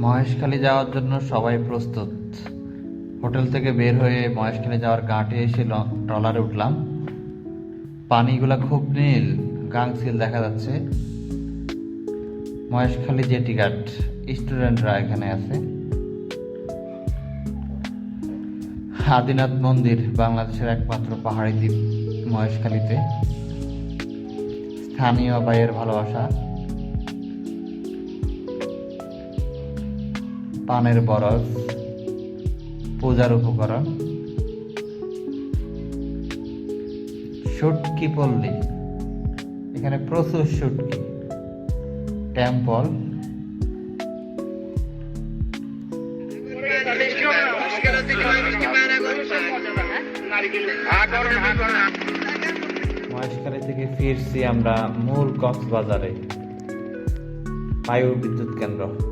মহেশখালী যাওয়ার জন্য সবাই প্রস্তুত। হোটেল থেকে বের হয়ে মহেশখালী যাওয়ার ঘাটে এসে ট্রলারে উঠলাম। পানিগুলা খুব নীল গাংসিল দেখা যাচ্ছে। মহেশখালী জেটি ঘাট স্টুডেন্টরা এখানে আছে। আদিনাথ মন্দির বাংলাদেশের একমাত্র পাহাড়ি দ্বীপ মহেশখালীতে। স্থানীয় ভাইয়ের ভালোবাসা। পানের বরফ, পূজার উপকরণ, শুটকি পল্লী। এখানে প্রচুর শুটকি, টেম্পল। মহেশখালী থেকে ফিরছি আমরা মূল কক্সবাজারে বায়ু বিদ্যুৎ কেন্দ্র।